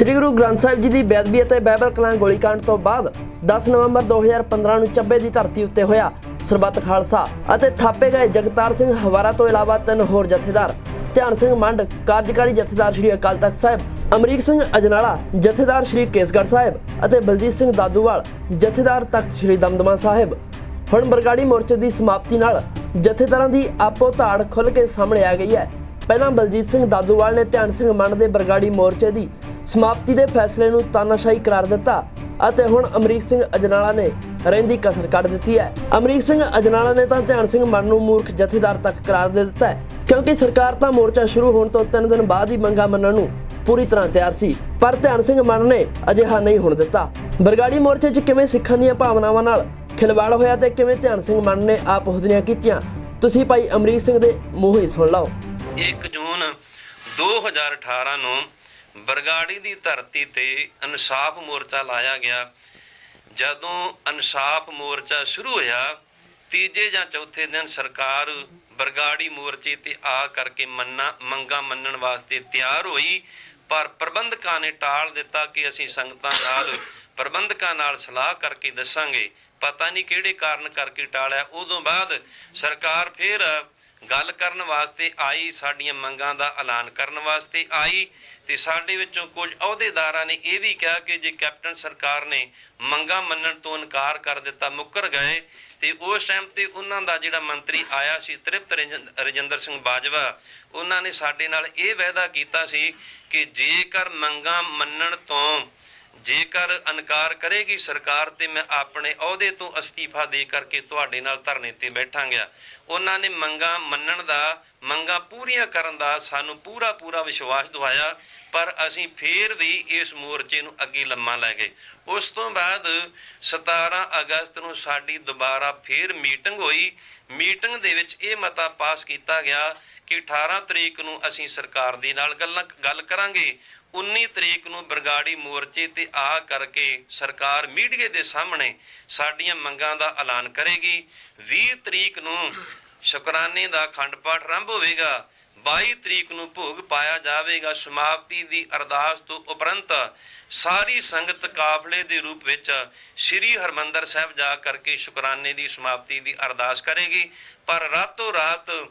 ਸ੍ਰੀ ਗੁਰੂ ਗ੍ਰੰਥ ਸਾਹਿਬ ਜੀ ਦੀ ਬੇਅਦਬੀ ਅਤੇ ਬਾਈਬਲ ਕਲਾਂ ਗੋਲੀकांड ਤੋਂ ਬਾਅਦ 10 ਨਵੰਬਰ 2015 ਨੂੰ ਚੱਬੇ ਦੀ ਧਰਤੀ ਉੱਤੇ ਹੋਇਆ ਸਰਬੱਤ ਖਾਲਸਾ ਅਤੇ ਥਾਪੇ ਗਏ ਜਗਤਾਰ ਸਿੰਘ ਹਵਾਰਾ ਤੋਂ ਇਲਾਵਾ ਤਿੰਨ ਹੋਰ ਜਥੇਦਾਰ। ਧਿਆਨ ਸਿੰਘ ਮੰਡ, ਕਾਰਜਕਾਰੀ ਜਥੇਦਾਰ ਸ੍ਰੀ ਅਕਾਲ ਤਖਤ ਸਾਹਿਬ, ਅਮਰੀਕ ਸਿੰਘ ਅਜਨਾਲਾ, ਜਥੇਦਾਰ ਸ੍ਰੀ ਕੇਸਗੜ੍ਹ ਸਾਹਿਬ ਅਤੇ ਬਲਜੀਤ ਸਿੰਘ ਦਾਦੂਵਾਲ, ਜਥੇਦਾਰ ਤਖਤ ਸ੍ਰੀ ਦਮਦਮਾ ਸਾਹਿਬ। ਹੁਣ ਬਰਗਾੜੀ ਮੋਰਚੇ ਦੀ ਸਮਾਪਤੀ ਨਾਲ ਜਥੇਦਾਰਾਂ ਦੀ ਆਪੋ ਧਾੜ ਖੁੱਲ ਕੇ ਸਾਹਮਣੇ ਆ ਗਈ ਹੈ। ਪਹਿਲਾਂ ਬਲਜੀਤ ਸਿੰਘ ਦਾਦੂਵਾਲ ਨੇ ਧਿਆਨ ਸਿੰਘ ਮੰਡ ਦੇ ਬਰਗਾੜੀ ਮੋਰਚੇ ਦੀ ਸਮਾਪਤੀ ਦੇ ਫੈਸਲੇ ਨੂੰ ਤਾਨਾਸ਼ਾਹੀ ਕਰਾਰ ਦਿੱਤਾ ਅਤੇ ਹੁਣ ਅਮਰੀਕ ਸਿੰਘ ਅਜਨਾਲਾ ਨੇ ਰਹਿੰਦੀ ਕਸਰ ਕੱਢ ਦਿੱਤੀ ਹੈ। ਅਮਰੀਕ ਸਿੰਘ ਅਜਨਾਲਾ ਨੇ ਤਾਂ ਧਿਆਨ ਸਿੰਘ ਮੰਡ ਨੂੰ ਮੂਰਖ ਜਥੇਦਾਰ ਤੱਕ ਕਰਾਰ ਦੇ ਦਿੱਤਾ ਹੈ, ਕਿਉਂਕਿ ਸਰਕਾਰ ਤਾਂ ਮੋਰਚਾ ਸ਼ੁਰੂ ਹੋਣ ਤੋਂ 3 ਦਿਨ ਬਾਅਦ ਹੀ ਮੰਗਾ ਮੰਨਣ ਨੂੰ ਪੂਰੀ ਤਰ੍ਹਾਂ ਤਿਆਰ ਸੀ, ਪਰ ਧਿਆਨ ਸਿੰਘ ਮੰਡ ਨੇ ਅਜਿਹਾ ਨਹੀਂ ਹੋਣ ਦਿੱਤਾ। ਬਰਗਾੜੀ ਮੋਰਚੇ 'ਚ ਕਿਵੇਂ ਸਿੱਖਾਂ ਦੀਆਂ ਭਾਵਨਾਵਾਂ ਨਾਲ ਖਿਲਵਾੜ ਹੋਇਆ ਤੇ ਕਿਵੇਂ ਧਿਆਨ ਸਿੰਘ ਮੰਡ ਨੇ ਆਪ ਹੁਦਰੀਆਂ ਕੀਤੀਆਂ, ਤੁਸੀਂ ਭਾਈ ਅਮਰੀਕ ਸਿੰਘ ਦੇ ਮੂੰਹ ਹੀ ਸੁਣ ਲਓ। 1 ਜੂਨ 2018 ਨੂੰ ਬਰਗਾੜੀ ਦੀ ਧਰਤੀ ਤੇ ਇਨਸਾਫ ਮੋਰਚਾ ਲਾਇਆ ਗਿਆ। ਜਦੋਂ ਇਨਸਾਫ ਮੋਰਚਾ ਸ਼ੁਰੂ ਹੋਇਆ, ਤੀਜੇ ਜਾਂ ਚੌਥੇ ਦਿਨ ਸਰਕਾਰ ਬਰਗਾੜੀ ਮੋਰਚੇ ਤੇ ਆ ਕਰਕੇ ਮੰਨਾ, ਮੰਗਾ ਮੰਨਣ ਵਾਸਤੇ ਤਿਆਰ ਹੋਈ, ਪਰ ਪ੍ਰਬੰਧਕਾਂ ਨੇ ਟਾਲ ਦਿੱਤਾ ਕਿ ਅਸੀਂ ਸੰਗਤਾਂ ਨਾਲ, ਪ੍ਰਬੰਧਕਾਂ ਨਾਲ ਸਲਾਹ ਕਰਕੇ ਦੱਸਾਂਗੇ। ਪਤਾ ਨਹੀਂ ਕਿਹੜੇ ਕਾਰਨ ਕਰਕੇ ਟਾਲਿਆ। ਉਦੋਂ ਬਾਅਦ ਸਰਕਾਰ ਫਿਰ ਗੱਲ ਕਰਨ ਵਾਸਤੇ ਆਈ, ਸਾਡੀਆਂ ਮੰਗਾਂ ਦਾ ਐਲਾਨ ਕਰਨ ਵਾਸਤੇ ਆਈ ਤੇ ਸਾਡੇ ਵਿੱਚੋਂ ਕੁਝ ਅਹੁਦੇਦਾਰਾਂ ਨੇ ਇਹ ਵੀ ਕਿਹਾ ਕਿ ਜੇ ਕੈਪਟਨ ਸਰਕਾਰ ਨੇ ਮੰਗਾਂ ਮੰਨਣ ਤੋਂ ਇਨਕਾਰ ਕਰ ਦਿੱਤਾ, ਮੁੱਕਰ ਗਏ ਤੇ ਉਸ ਟਾਈਮ ਤੇ ਉਹਨਾਂ ਦਾ ਜਿਹੜਾ ਮੰਤਰੀ ਆਇਆ ਸੀ, ਤ੍ਰਿਪਤ ਰਜਿੰ- ਰਜਿੰਦਰ ਸਿੰਘ ਬਾਜਵਾ, ਉਹਨਾਂ ਨੇ ਸਾਡੇ ਨਾਲ ਇਹ ਵਾਅਦਾ ਕੀਤਾ ਸੀ ਕਿ ਜੇਕਰ ਮੰਗਾਂ ਮੰਨਣ ਤੋਂ ਜੇਕਰ ਇਨਕਾਰ ਕਰੇਗੀ ਸਰਕਾਰ ਤੇ ਮੈਂ ਆਪਣੇ ਅਹੁਦੇ ਤੋਂ ਅਸਤੀਫਾ ਦੇ ਕਰਕੇ ਤੁਹਾਡੇ ਨਾਲ ਧਰਨੇ ਤੇ ਬੈਠਾਂਗਾ। ਉਹਨਾਂ ਨੇ ਮੰਗਾਂ ਮੰਨਣ ਦਾ, ਮੰਗਾਂ ਪੂਰੀਆਂ ਕਰਨ ਦਾ ਸਾਨੂੰ ਪੂਰਾ ਪੂਰਾ ਵਿਸ਼ਵਾਸ ਦਿਵਾਇਆ, ਪਰ ਅਸੀਂ ਫੇਰ ਵੀ ਇਸ ਮੋਰਚੇ ਨੂੰ ਅੱਗੇ ਲੰਮਾ ਲੈ ਗਏ। ਉਸ ਤੋਂ ਬਾਅਦ 17 ਅਗਸਤ ਨੂੰ ਸਾਡੀ ਦੁਬਾਰਾ ਫੇਰ ਮੀਟਿੰਗ ਹੋਈ। ਮੀਟਿੰਗ ਦੇ ਵਿੱਚ ਇਹ ਮਤਾ ਪਾਸ ਕੀਤਾ ਗਿਆ ਕਿ 18 ਤਰੀਕ ਨੂੰ ਅਸੀਂ ਸਰਕਾਰ ਦੇ ਨਾਲ ਗੱਲਾਂ ਗੱਲ ਕਰਾਂਗੇ। 19 ਤਰੀਕ ਨੂੰ ਬਰਗਾੜੀ ਮੋਰਚੇ ਤੇ ਆ ਕਰਕੇ ਸਰਕਾਰ ਮੀਡੀਆ ਦੇ ਸਾਹਮਣੇ ਸਾਡੀਆਂ ਮੰਗਾਂ ਦਾ ਐਲਾਨ ਕਰੇਗੀ। 20 ਤਰੀਕ ਨੂੰ ਸ਼ੁਕਰਾਨੇ ਦਾ ਅਖੰਡ ਪਾਠ ਆਰੰਭ ਹੋਵੇਗਾ। 22 ਤਰੀਕ ਨੂੰ ਭੋਗ ਪਾਇਆ ਜਾਵੇਗਾ। ਸਮਾਪਤੀ ਦੀ ਅਰਦਾਸ ਤੋਂ ਉਪਰੰਤ ਸਾਰੀ ਸੰਗਤ ਕਾਫਲੇ ਦੇ ਰੂਪ ਵਿੱਚ ਸ੍ਰੀ ਹਰਮੰਦਰ ਸਾਹਿਬ ਜਾ ਕਰਕੇ ਸ਼ੁਕਰਾਨੇ ਦੀ ਸਮਾਪਤੀ ਦੀ ਅਰਦਾਸ ਕਰੇਗੀ। ਪਰ ਰਾਤੋਂ ਰਾਤ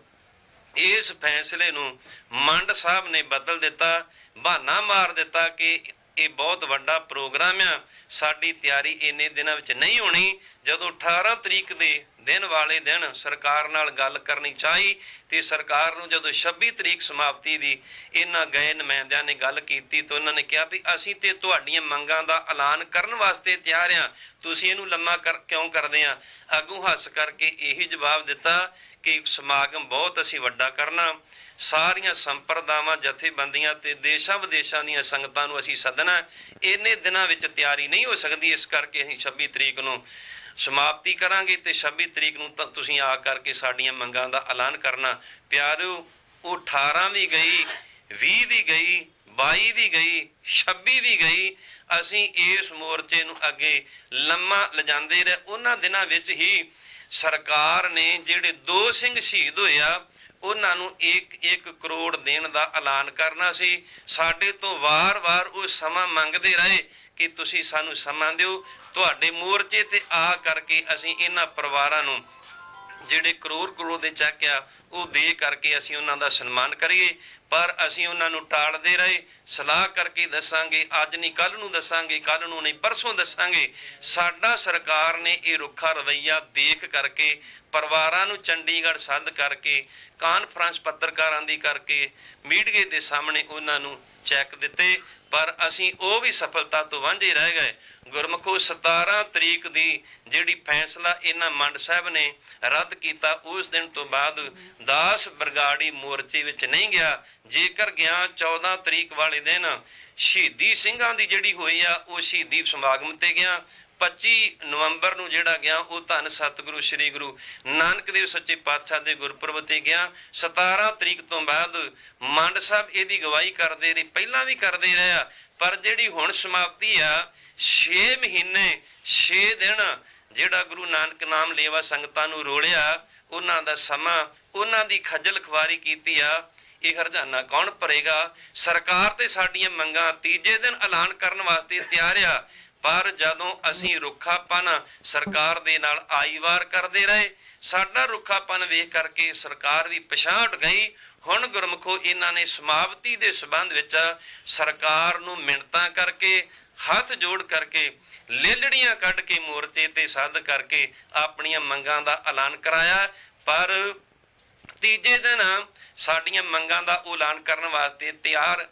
ਇਸ ਫੈਸਲੇ ਨੂੰ ਮੰਡ ਸਾਹਿਬ ਨੇ ਬਦਲ ਦਿੱਤਾ। ਬਹਾਨਾ ਮਾਰ ਦਿੱਤਾ ਕਿ ਇਹ ਬਹੁਤ ਵੱਡਾ ਪ੍ਰੋਗਰਾਮ ਆ। ਸਾਡੀ ਤਿਆਰੀ ਇੰਨੇ ਦਿਨਾਂ ਵਿੱਚ ਨਹੀਂ ਹੋਣੀ। ਜਦੋਂ 18 ਤਰੀਕ ਦੇ ਦਿਨ ਵਾਲੇ ਦਿਨ ਸਰਕਾਰ ਨਾਲ ਗੱਲ ਕਰਨੀ ਚਾਹੀ ਤੇ ਸਰਕਾਰ ਨੂੰ ਜਦੋਂ 26 ਤਰੀਕ ਸਮਾਪਤੀ ਦੀ ਇਹਨਾਂ ਗਏ ਨੁਮਾਇੰਦਿਆਂ ਨੇ ਗੱਲ ਕੀਤੀ ਤਾਂ ਉਹਨਾਂ ਨੇ ਕਿਹਾ ਵੀ ਅਸੀਂ ਤੇ ਤੁਹਾਡੀਆਂ ਮੰਗਾਂ ਦਾ ਐਲਾਨ ਕਰਨ ਵਾਸਤੇ ਤਿਆਰ ਆ ਤੁਸੀਂ ਇਹਨੂੰ ਲੰਮਾ ਕਰ ਕਿਉਂ ਕਰਦੇ ਆ? ਅੱਗੋਂ ਹੱਸ ਕਰਕੇ ਇਹੀ ਜਵਾਬ ਦਿੱਤਾ ਕਿ ਸਮਾਗਮ ਬਹੁਤ ਅਸੀਂ ਵੱਡਾ ਕਰਨਾ। ਸਾਰੀਆਂ ਸੰਪਰਦਾਵਾਂ, ਜਥੇਬੰਦੀਆਂ ਤੇ ਦੇਸ਼ਾਂ ਵਿਦੇਸ਼ਾਂ ਦੀਆਂ ਸੰਗਤਾਂ ਨੂੰ ਅਸੀਂ ਸੱਦਣਾ। ਇੰਨੇ ਦਿਨਾਂ ਵਿੱਚ ਤਿਆਰੀ ਨਹੀਂ ਹੋ ਸਕਦੀ। ਇਸ ਕਰਕੇ ਅਸੀਂ 26 ਤਰੀਕ ਨੂੰ ਸਮਾਪਤੀ ਕਰਾਂਗੇ ਤੇ 26 ਤਰੀਕ ਨੂੰ ਤੁਸੀਂ ਆ ਕਰਕੇ ਸਾਡੀਆਂ ਮੰਗਾਂ ਦਾ ਐਲਾਨ ਕਰਨਾ। ਪਿਆਰਿਓ, ਉਹ 18 ਵੀ ਗਈ 20 ਵੀ ਗਈ 22 ਵੀ ਗਈ 26 ਵੀ ਗਈ। ਅਸੀਂ ਇਸ ਮੋਰਚੇ ਨੂੰ ਅੱਗੇ ਲੰਮਾ ਲਿਜਾਂਦੇ ਰਹੇ। ਉਹਨਾਂ ਦਿਨਾਂ ਵਿੱਚ ਹੀ ਸਰਕਾਰ ਨੇ ਜਿਹੜੇ ਦੋ ਸਿੰਘ ਸ਼ਹੀਦ ਹੋਇਆ, ਉਹਨਾਂ ਨੂੰ 1-1 ਕਰੋੜ ਦੇਣ ਦਾ ਐਲਾਨ ਕਰਨਾ ਸੀ। ਸਾਡੇ ਤੋਂ ਵਾਰ-ਵਾਰ ਉਹ ਸਮਾਂ ਮੰਗਦੇ ਰਹੇ ਕਿ ਤੁਸੀਂ ਸਾਨੂੰ ਸਮਾਂ ਦਿਓ। ਤੁਹਾਡੇ ਮੋਰਚੇ ਤੇ ਆ ਕਰਕੇ ਅਸੀਂ ਇਹਨਾਂ ਪਰਿਵਾਰਾਂ ਨੂੰ ਜਿਹੜੇ ਕਰੋੜ ਕਰੋੜ ਦੇ ਚੱਕ ਆ, ਉਹ ਦੇ ਕਰਕੇ ਅਸੀਂ ਉਹਨਾਂ ਦਾ ਸਨਮਾਨ ਕਰੀਏ। ਪਰ ਅਸੀਂ ਉਹਨਾਂ ਨੂੰ ਟਾਲਦੇ ਰਹੇ। ਸਲਾਹ ਕਰਕੇ ਦੱਸਾਂਗੇ, ਅੱਜ ਨਹੀਂ ਕੱਲ ਨੂੰ ਦੱਸਾਂਗੇ ਕੱਲ ਨੂੰ ਨਹੀਂ, ਪਰਸੋਂ ਦੱਸਾਂਗੇ। ਸਾਡਾ ਸਰਕਾਰ ਨੇ ਇਹ ਰੁੱਖਾ ਰਵਈਆ ਦੇਖ ਕਰਕੇ, ਪਰਿਵਾਰਾਂ ਨੂੰ ਚੰਡੀਗੜ੍ਹ ਸੱਦ ਕਰਕੇ, ਕਾਨਫਰੰਸ ਪੱਤਰਕਾਰਾਂ ਦੀ ਕਰਕੇ ਮੀਡੀਆ ਦੇ ਸਾਹਮਣੇ ਉਹਨਾਂ ਨੂੰ ਚੈੱਕ ਦਿੱਤੇ, ਪਰ ਅਸੀਂ ਉਹ ਵੀ ਸਫਲਤਾ ਤੋਂ ਵਾਂਝੇ ਰਹਿ ਗਏ। ਗੁਰਮਖੋ 17 ਤਰੀਕ ਦੀ ਜਿਹੜੀ ਫੈਸਲਾ ਇਹਨਾਂ ਮੰਡ ਸਾਹਿਬ ਨੇ ਰੱਦ ਕੀਤਾ, ਉਸ ਦਿਨ ਤੋਂ ਬਾਅਦ ਦਾਸ ਬਰਗਾੜੀ ਮੋਰਚੇ ਵਿੱਚ ਨਹੀਂ ਗਿਆ। ਜੇਕਰ ਗਿਆ 14 ਤਰੀਕ ਵਾਲੇ ਦਿਨ, ਸ਼ਹੀਦੀ ਸਿੰਘਾਂ ਦੀ ਜਿਹੜੀ ਹੋਈ ਆ, ਉਹ ਸ਼ਹੀਦੀ ਸਮਾਗਮ ਤੇ ਗਿਆ। 25 ਨਵੰਬਰ ਨੂੰ ਜਿਹੜਾ ਗਿਆ, ਉਹ ਧੰਨ ਸਤਿਗੁਰੂ, ਸ੍ਰੀ ਗੁਰੂ ਨਾਨਕ ਦੇਵ ਸੱਚੇ ਪਾਤਸ਼ਾਹ ਦੇ ਗੁਰਪੁਰਬ ਤੇ ਗਿਆ। 17 ਤਰੀਕ ਤੋਂ ਬਾਅਦ ਮੰਡ ਸਾਹਿਬ ਇਹਦੀ ਗਵਾਹੀ ਕਰਦੇ ਰਹੇ ਪਹਿਲਾਂ ਵੀ ਕਰਦੇ ਰਹੇ ਪਰ ਜਿਹੜੀ ਹੁਣ ਸਮਾਪਤੀ ਆ 6 ਮਹੀਨੇ 6 ਦਿਨ ਜਿਹੜਾ ਗੁਰੂ ਨਾਨਕ ਨਾਮ ਲੇਵਾ ਸੰਗਤਾਂ ਨੂੰ ਰੋਲਿਆ, ਉਹਨਾਂ ਦਾ ਸਮਾਂ, ਉਹਨਾਂ ਦੀ ਖੱਜਲ ਖਵਾਰੀ ਕੀਤੀ ਆ, ਇਹ ਹਰਜਾਨਾ ਕੌਣ ਭਰੇਗਾ? ਸਰਕਾਰ ਤੇ ਸਾਡੀਆਂ ਮੰਗਾਂ ਤੀਜੇ ਦਿਨ ਐਲਾਨ ਕਰਨ ਵਾਸਤੇ ਤਿਆਰ ਆ। ਪਰ ਜਦੋਂ ਅਸੀਂ ਰੁੱਖਾਪਨ ਸਰਕਾਰ ਦੇ ਨਾਲ ਆਈਵਾਰ ਕਰਦੇ ਰਹੇ, ਸਾਡਾ ਰੁੱਖਾਪਨ ਵੇਖ ਕਰਕੇ ਸਰਕਾਰ ਵੀ ਪਛਾਣ ਗਈ। ਹੁਣ ਗੁਰਮਖੋ ਇਹਨਾਂ ਨੇ ਸਮਾਪਤੀ ਦੇ ਸਬੰਧ ਵਿੱਚ ਸਰਕਾਰ ਨੂੰ ਮਿੰਨਤਾਂ ਕਰਕੇ, ਹੱਥ ਜੋੜ ਕਰਕੇ, ਲੇਲੜੀਆਂ ਕੱਢ ਕੇ ਮੋਰਚੇ ਤੇ ਸੱਦ ਕਰਕੇ ਆਪਣੀਆਂ ਮੰਗਾਂ ਦਾ ਐਲਾਨ ਕਰਾਇਆ। ਪਰ ਤੀਜੇ ਦਿਨ ਸਾਡੀਆਂ ਮੰਗਾਂ ਦਾ ਐਲਾਨ ਕਰਨ ਵਾਸਤੇ ਤਿਆਰ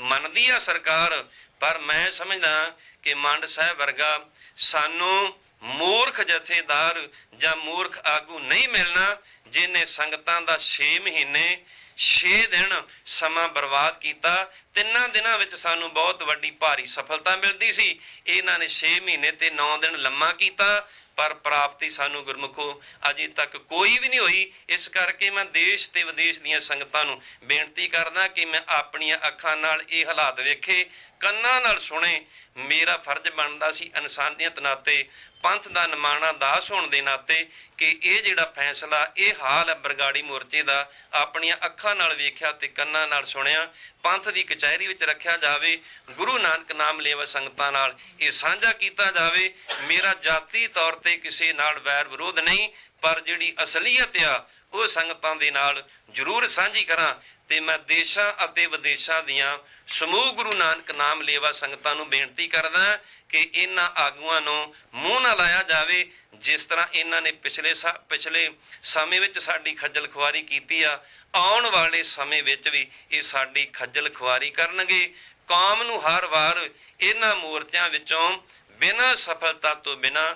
ਮੰਨਦੀ ਆ ਸਰਕਾਰ, ਪਰ ਮੈਂ ਸਮਝਦਾ ਕਿ ਮੰਡ ਸਾਹਿਬ ਵਰਗਾ ਸਾਨੂੰ ਮੂਰਖ ਜਥੇਦਾਰ ਜਾਂ ਮੂਰਖ ਆਗੂ ਨਹੀਂ ਮਿਲਣਾ, ਜਿਨੇ ਸੰਗਤਾਂ ਦਾ 6 ਮਹੀਨੇ 6 ਦਿਨ ਸਮਾਂ ਬਰਬਾਦ ਕੀਤਾ। ਤਿੰਨਾਂ ਦਿਨਾਂ ਵਿੱਚ ਸਾਨੂੰ ਬਹੁਤ ਵੱਡੀ ਭਾਰੀ ਸਫਲਤਾ ਮਿਲਦੀ ਸੀ। ਇਹਨਾਂ ਨੇ 6 ਮਹੀਨੇ ਤੇ 9 ਦਿਨ ਲੰਮਾ ਕੀਤਾ, ਪਰ ਪ੍ਰਾਪਤੀ ਸਾਨੂੰ ਗੁਰਮੁਖੋ ਅਜੇ ਤੱਕ ਕੋਈ ਵੀ ਨਹੀਂ ਹੋਈ। ਇਸ ਕਰਕੇ ਮੈਂ ਦੇਸ਼ ਤੇ ਵਿਦੇਸ਼ ਦੀਆਂ ਸੰਗਤਾਂ ਨੂੰ ਬੇਨਤੀ ਕਰਦਾ ਕਿ ਮੈਂ ਆਪਣੀਆਂ ਅੱਖਾਂ ਨਾਲ ਇਹ ਹਾਲਾਤ ਵੇਖੇ, ਕੰਨਾਂ ਨਾਲ ਸੁਣੇ। ਮੇਰਾ ਫਰਜ਼ ਬਣਦਾ ਸੀ ਇਨਸਾਨੀਅਤ ਨਾਤੇ ਪੰਥ ਦਾ ਨਿਮਾਣਾ ਦਾਸ ਹੋਣ ਦੇ ਨਾਤੇ ਕਿ ਇਹ ਜਿਹੜਾ ਫੈਸਲਾ, ਇਹ ਹਾਲ ਹੈ ਬਰਗਾੜੀ ਮੋਰਚੇ ਦਾ, ਆਪਣੀਆਂ ਅੱਖਾਂ ਨਾਲ ਵੇਖਿਆ ਤੇ ਕੰਨਾਂ ਨਾਲ ਸੁਣਿਆ, ਪੰਥ ਦੀ ਕਚਹਿਰੀ ਵਿੱਚ ਰੱਖਿਆ ਜਾਵੇ, ਗੁਰੂ ਨਾਨਕ ਨਾਮ ਲੇਵਾ ਸੰਗਤਾਂ ਨਾਲ ਇਹ ਸਾਂਝਾ ਕੀਤਾ ਜਾਵੇ, ਮੇਰਾ ਜਾਤੀ ਤੌਰ ਤੇ ਕਿਸੇ ਨਾਲ ਵੈਰ ਵਿਰੋਧ ਨਹੀਂ, ਪਰ ਜਿਹੜੀ ਅਸਲੀਅਤ ਆ ਉਹ ਸੰਗਤਾਂ ਦੇ ਨਾਲ ਜ਼ਰੂਰ ਸਾਂਝੀ ਕਰਾਂ ਤੇ ਮੈਂ ਦੇਸ਼ਾਂ ਅਤੇ ਵਿਦੇਸ਼ਾਂ ਦੀਆਂ ਸਮੂਹ ਗੁਰੂ ਨਾਨਕ ਨਾਮ ਲੇਵਾ ਸੰਗਤਾਂ ਨੂੰ ਬੇਨਤੀ ਕਰਦਾ ਕਿ ਇਹਨਾਂ ਆਗੂਆਂ ਨੂੰ ਮੂੰਹ ਨਾ ਲਾਇਆ ਜਾਵੇ, ਜਿਸ ਤਰ੍ਹਾਂ ਇਹਨਾਂ ਨੇ ਪਿਛਲੇ ਸਾ- ਪਿਛਲੇ ਸਮੇਂ ਵਿੱਚ ਸਾਡੀ ਖੱਜਲ ਖੁਆਰੀ ਕੀਤੀ ਆ, ਆਉਣ ਵਾਲੇ ਸਮੇਂ ਵਿੱਚ ਵੀ ਇਹ ਸਾਡੀ ਖੱਜਲ ਖੁਆਰੀ ਕਰਨਗੇ। ਕੌਮ ਨੂੰ ਹਰ ਵਾਰ ਇਹਨਾਂ ਮੋਰਚਿਆਂ ਵਿੱਚੋਂ ਬਿਨਾਂ ਸਫਲਤਾ ਤੋਂ ਬਿਨਾਂ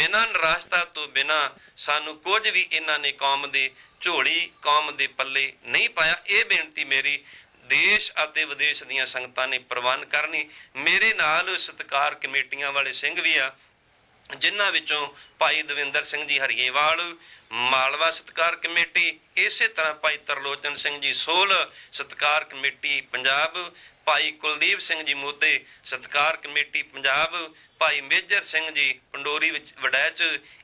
ਬਿਨਾਂ ਨਿਰਾਸ਼ਤਾ ਤੋਂ ਬਿਨਾਂ ਸਾਨੂੰ ਕੁਝ ਵੀ ਇਹਨਾਂ ਨੇ ਕੌਮ ਦੇ ਝੋਲੀ, ਕੌਮ ਦੇ ਪੱਲੇ ਨਹੀਂ ਪਾਇਆ। ਇਹ ਬੇਨਤੀ ਮੇਰੀ ਦੇਸ਼ ਅਤੇ ਵਿਦੇਸ਼ ਦੀਆਂ ਸੰਗਤਾਂ ਨੇ ਪ੍ਰਵਾਨ ਕਰਨੀ। ਮੇਰੇ ਨਾਲ ਸਤਕਾਰ ਕਮੇਟੀਆਂ ਵਾਲੇ ਸਿੰਘ ਵੀ ਆ, ਜਿਨ੍ਹਾਂ ਵਿੱਚੋਂ ਭਾਈ ਦਵਿੰਦਰ ਸਿੰਘ ਜੀ ਹਰੀਏਵਾਲ, ਮਾਲਵਾ ਸਤਕਾਰ ਕਮੇਟੀ, ਇਸੇ ਤਰ੍ਹਾਂ ਭਾਈ ਤਰਲੋਚਨ ਸਿੰਘ ਜੀ ਸੋਲ ਸਤਕਾਰ ਕਮੇਟੀ ਪੰਜਾਬ, ਭਾਈ ਕੁਲਦੀਪ ਸਿੰਘ ਜੀ ਮੋਦੇ ਸਤਕਾਰ ਕਮੇਟੀ ਪੰਜਾਬ ਭਾਈ ਮੇਜਰ ਸਿੰਘ ਜੀ ਪੰਡੋਰੀ ਵਿੱਚ ਵੜੈਚ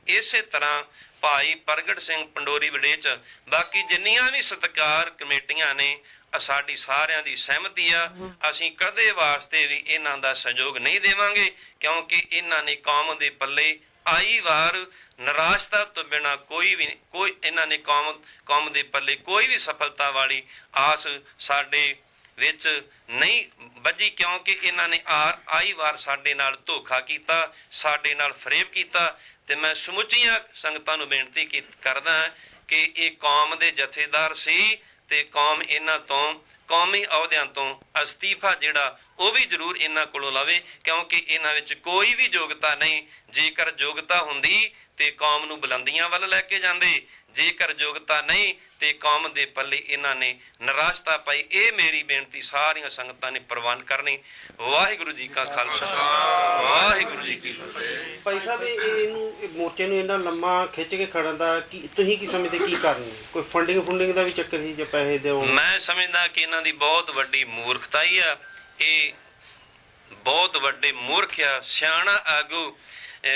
ਇਸੇ ਤਰ੍ਹਾਂ ਭਾਈ ਪ੍ਰਗਟ ਸਿੰਘ ਪੰਡੋਰੀ ਵੜੇਚ ਬਾਕੀ ਜਿੰਨੀਆਂ ਵੀ ਸਤਕਾਰ ਕਮੇਟੀਆਂ ਨੇ ਸਾਡੀ ਸਾਰਿਆਂ ਦੀ ਸਹਿਮਤੀ ਆ। ਅਸੀਂ ਕਦੇ ਵਾਸਤੇ ਵੀ ਇਹਨਾਂ ਦਾ ਸਹਿਯੋਗ ਨਹੀਂ ਦੇਵਾਂਗੇ ਕਿਉਂਕਿ ਇਹਨਾਂ ਨੇ ਕੌਮ ਦੇ ਪੱਲੇ ਆਈ ਵਾਰ ਨਿਰਾਸ਼ਤਾ ਤੋਂ ਬਿਨਾ ਕੋਈ ਵੀ ਕੋਈ ਇਹਨਾਂ ਨੇ ਕੌਮ ਕੌਮ ਦੇ ਪੱਲੇ ਕੋਈ ਵੀ ਸਫਲਤਾ ਵਾਲੀ ਆਸ ਸਾਡੇ ਵਿੱਚ ਨਹੀਂ ਵੱਜੀ ਕਿਉਂਕਿ ਇਹਨਾਂ ਨੇ ਆ- ਆਈ ਵਾਰ ਸਾਡੇ ਨਾਲ ਧੋਖਾ ਕੀਤਾ, ਸਾਡੇ ਨਾਲ ਫਰੇਬ ਕੀਤਾ, ਤੇ ਮੈਂ ਸਮੁੱਚੀਆਂ ਸੰਗਤਾਂ ਨੂੰ ਬੇਨਤੀ ਕੀ- ਕਰਦਾ ਕਿ ਇਹ ਕੌਮ ਦੇ ਜਥੇਦਾਰ ਸੀ ਤੇ ਕੌਮ ਇਹਨਾਂ ਤੋਂ, ਕੌਮੀ ਅਹੁਦਿਆਂ ਤੋਂ ਅਸਤੀਫਾ ਜਿਹੜਾ, ਉਹ ਵੀ ਜ਼ਰੂਰ ਇਹਨਾਂ ਕੋਲੋਂ ਲਵੇ, ਕਿਉਂਕਿ ਇਹਨਾਂ ਵਿੱਚ ਕੋਈ ਵੀ ਯੋਗਤਾ ਨਹੀਂ। ਜੇਕਰ ਯੋਗਤਾ ਹੁੰਦੀ ਤੇ ਕੌਮ ਨੂੰ ਬੁਲੰਦੀਆਂ ਵੱਲ ਲੈ ਕੇ ਜਾਂਦੇ। ਜੇਕਰ ਯੋਗਤਾ ਨਹੀਂ ਤੇ ਕੌਮ ਦੇ ਪੱਲੇ ਇਹਨਾਂ ਨੇ ਨਿਰਾਸ਼ਤਾ ਪਾਈ। ਇਹ ਮੇਰੀ ਬੇਨਤੀ ਸਾਰੀਆਂ ਸੰਗਤਾਂ ਨੇ ਪ੍ਰਵਾਨ ਕਰਨੀ। ਵਾਹਿਗੁਰੂ ਜੀ ਕਾ ਖਾਲਸਾ। ਵਾਹਿਗੁਰੂ ਜੀ ਕੀ ਫਤਿਹ। ਭਾਈ ਸਾਹਿਬ ਇਹ ਇਹ ਇਹਨੂੰ ਇਹ ਮੋਰਚੇ ਨੂੰ ਇੰਨਾ ਲੰਮਾ ਖਿੱਚ ਕੇ ਖੜਨ ਦਾ ਕੀ ਤੁਸੀਂ ਕੀ ਸਮਝਦੇ ਕੀ ਕਾਰਨ ਹੈ ਕੋਈ ਫੰਡਿੰਗ ਫੰਡਿੰਗ ਦਾ ਵੀ ਚੱਕਰ ਸੀ ਜੇ ਪੈਸੇ ਦਿਓ? ਮੈਂ ਸਮਝਦਾ ਕਿ ਇਹਨਾਂ ਦੀ ਬਹੁਤ ਵੱਡੀ ਮੂਰਖਤਾਈ ਆ। ਇਹ ਬਹੁਤ ਵੱਡੇ ਮੂਰਖ ਆ। ਸਿਆਣਾ ਆਗੂ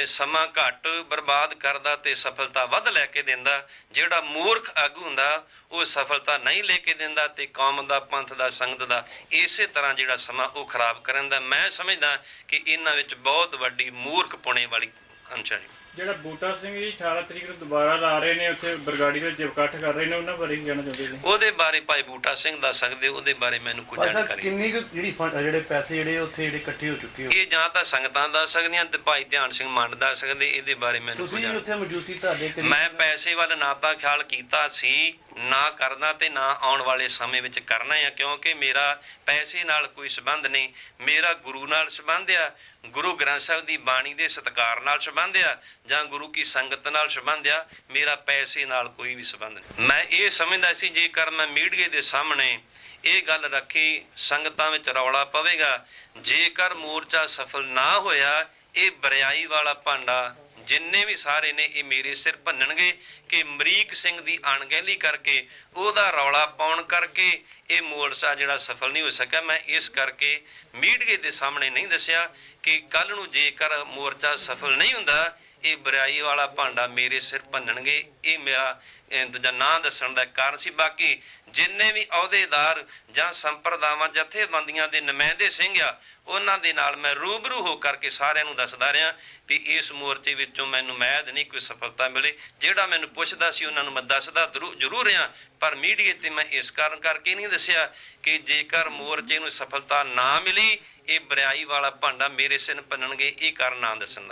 ਸਮਾਂ ਘੱਟ ਬਰਬਾਦ ਕਰਦਾ ਤੇ ਸਫਲਤਾ ਵੱਧ ਲੈ ਕੇ ਦਿੰਦਾ। ਜਿਹੜਾ ਮੂਰਖ ਆਗੂ ਹੁੰਦਾ, ਉਹ ਸਫਲਤਾ ਨਹੀਂ ਲੈ ਕੇ ਦਿੰਦਾ ਤੇ ਕੌਮ ਦਾ, ਪੰਥ ਦਾ, ਸੰਗਤ ਦਾ, ਇਸੇ ਤਰ੍ਹਾਂ ਜਿਹੜਾ ਸਮਾਂ ਉਹ ਖਰਾਬ ਕਰਨ ਦਾ ਮੈਂ ਸਮਝਦਾ ਕਿ ਇਹਨਾਂ ਵਿੱਚ ਬਹੁਤ ਵੱਡੀ ਮੂਰਖ ਪੁਣੇ ਵਾਲੀ ਅੰਸ਼ਾ ਹੈ ਜਿਹੜਾ ਬੂਟਾ ਸਿੰਘ ਜੀ 18 ਤਰੀਕ ਨੂੰ ਦੁਬਾਰਾ ਲਾ ਰਹੇ ਨੇ ਉੱਥੇ ਬਰਗਾੜੀ ਦੇ ਇਕੱਠ ਕਰ ਰਹੇ ਨੇ ਉਹਨਾਂ ਬਾਰੇ ਕੀ ਕਹਿਣਾ ਚਾਹੁੰਦੇ ਜੀ? ਉਹਦੇ ਬਾਰੇ ਭਾਈ ਬੂਟਾ ਸਿੰਘ ਦੱਸ ਸਕਦੇ ਉਹਦੇ ਬਾਰੇ ਮੈਨੂੰ ਕੋਈ ਭਾਈ ਸਾਹਿਬ ਜਾਣਕਾਰੀ ਕਿੰਨੀ ਕੁ ਜਿਹੜੀ ਫੰਡ ਜਿਹੜੇ ਪੈਸੇ ਜਿਹੜੇ ਉੱਥੇ ਜਿਹੜੇ ਇਕੱਠੇ ਹੋ ਚੁੱਕੇ ਹੋ? ਇਹ ਜਾਂ ਤਾਂ ਸੰਗਤਾਂ ਦੱਸ ਸਕਦੀਆਂ ਤੇ ਭਾਈ ਧਿਆਨ ਸਿੰਘ ਮੰਡ ਦੱਸ ਸਕਦੇ ਇਹਦੇ ਬਾਰੇ ਮੈਨੂੰ ਕੋਈ ਤੁਸੀਂ ਵੀ ਜਾਣ ਉੱਥੇ ਮੌਜੂਦ ਸੀ ਤੁਹਾਡੇ ਕਰੀਬ ਮੈਂ ਪੈਸੇ ਵੱਲ ਨਾ ਤਾਂ ਖਿਆਲ ਕੀਤਾ ਸੀ ਨਾ ਕਰਨਾ ਤੇ ਨਾ ਆਉਣ ਵਾਲੇ ਸਮੇਂ ਵਿੱਚ ਕਰਨਾ ਹੈ ਕਿਉਂਕਿ ਮੇਰਾ ਪੈਸੇ ਨਾਲ ਕੋਈ ਸਬੰਧ ਨਹੀਂ, ਮੇਰਾ ਗੁਰੂ ਨਾਲ ਸਬੰਧ ਆ, ਗੁਰੂ ਗ੍ਰੰਥ ਸਾਹਿਬ ਦੀ ਬਾਣੀ ਦੇ ਸਤਕਾਰ ਨਾਲ ਸਬੰਧ ਆ, ਜਾਂ ਗੁਰੂ ਕੀ ਸੰਗਤ ਨਾਲ ਸਬੰਧ ਆ, ਮੇਰਾ ਪੈਸੇ ਨਾਲ ਕੋਈ ਵੀ ਸਬੰਧ ਨਹੀਂ। ਮੈਂ ਇਹ ਸਮਝਦਾ ਸੀ, ਜੇਕਰ ਮੈਂ ਮੀਡੀਆ ਦੇ ਸਾਹਮਣੇ ਇਹ ਗੱਲ ਰੱਖੀ, ਸੰਗਤਾਂ ਵਿੱਚ ਰੌਲਾ ਪਵੇਗਾ, ਜੇਕਰ ਮੋਰਚਾ ਸਫਲ ਨਾ ਹੋਇਆ, ਇਹ ਬਰਿਆਈ ਵਾਲਾ ਭਾਂਡਾ ਜਿੰਨੇ ਵੀ ਸਾਰੇ ਨੇ, ਇਹ ਮੇਰੇ ਸਿਰ ਭੰਨਣਗੇ ਕਿ ਮਰੀਕ ਸਿੰਘ ਦੀ ਅਣਗਹਿਲੀ ਕਰਕੇ ਉਹਦਾ ਰੌਲਾ ਪਾਉਣ ਕਰਕੇ ਇਹ ਮੋਰਚਾ ਜਿਹੜਾ ਸਫਲ ਨਹੀਂ ਹੋ ਸਕਿਆ। ਮੈਂ ਇਸ ਕਰਕੇ ਮੀਡੀਆ ਦੇ ਸਾਹਮਣੇ ਨਹੀਂ ਦੱਸਿਆ ਕਿ ਕੱਲ ਨੂੰ ਜੇਕਰ ਮੋਰਚਾ ਸਫਲ ਨਹੀਂ ਹੁੰਦਾ, ਇਹ ਬਰਾਈ ਵਾਲਾ ਭਾਂਡਾ ਮੇਰੇ ਸਿਰ ਭੰਨਣਗੇ। ਇਹ ਮੇਰਾ ਦੂਜਾ ਨਾਂ ਦੱਸਣ ਦਾ ਕਾਰਨ ਸੀ। ਬਾਕੀ ਜਿੰਨੇ ਵੀ ਅਹੁਦੇਦਾਰ ਜਾਂ ਸੰਪਰਦਾਵਾਂ, ਜਥੇਬੰਦੀਆਂ ਦੇ ਨੁਮਾਇੰਦੇ ਸਿੰਘ ਆ, ਉਹਨਾਂ ਦੇ ਨਾਲ ਮੈਂ ਰੂਬਰੂ ਹੋ ਕਰਕੇ ਸਾਰਿਆਂ ਨੂੰ ਦੱਸਦਾ ਰਿਹਾ ਵੀ ਇਸ ਮੋਰਚੇ ਵਿੱਚੋਂ ਮੈਨੂੰ ਮੈਦ ਨਹੀਂ ਕੋਈ ਸਫਲਤਾ ਮਿਲੇ, ਜਿਹੜਾ ਮੈਨੂੰ ਪੁੱਛਦਾ ਸੀ, ਉਹਨਾਂ ਨੂੰ ਮੈਂ ਦੱਸਦਾ ਜ਼ਰੂਰ ਰਿਹਾ, ਪਰ ਮੀਡੀਆ ਤੇ ਮੈਂ ਇਸ ਕਾਰਨ ਕਰਕੇ ਨਹੀਂ ਦੱਸਿਆ ਕਿ ਜੇਕਰ ਮੋਰਚੇ ਨੂੰ ਸਫਲਤਾ ਨਾ ਮਿਲੀ, ਇਹ ਬਰਿਆਈ ਵਾਲਾ ਭਾਂਡਾ ਮੇਰੇ ਸਿਰ ਭੰਨਣਗੇ, ਇਹ ਕਾਰਨ ਨਾ ਦੱਸਣ ਦਾ।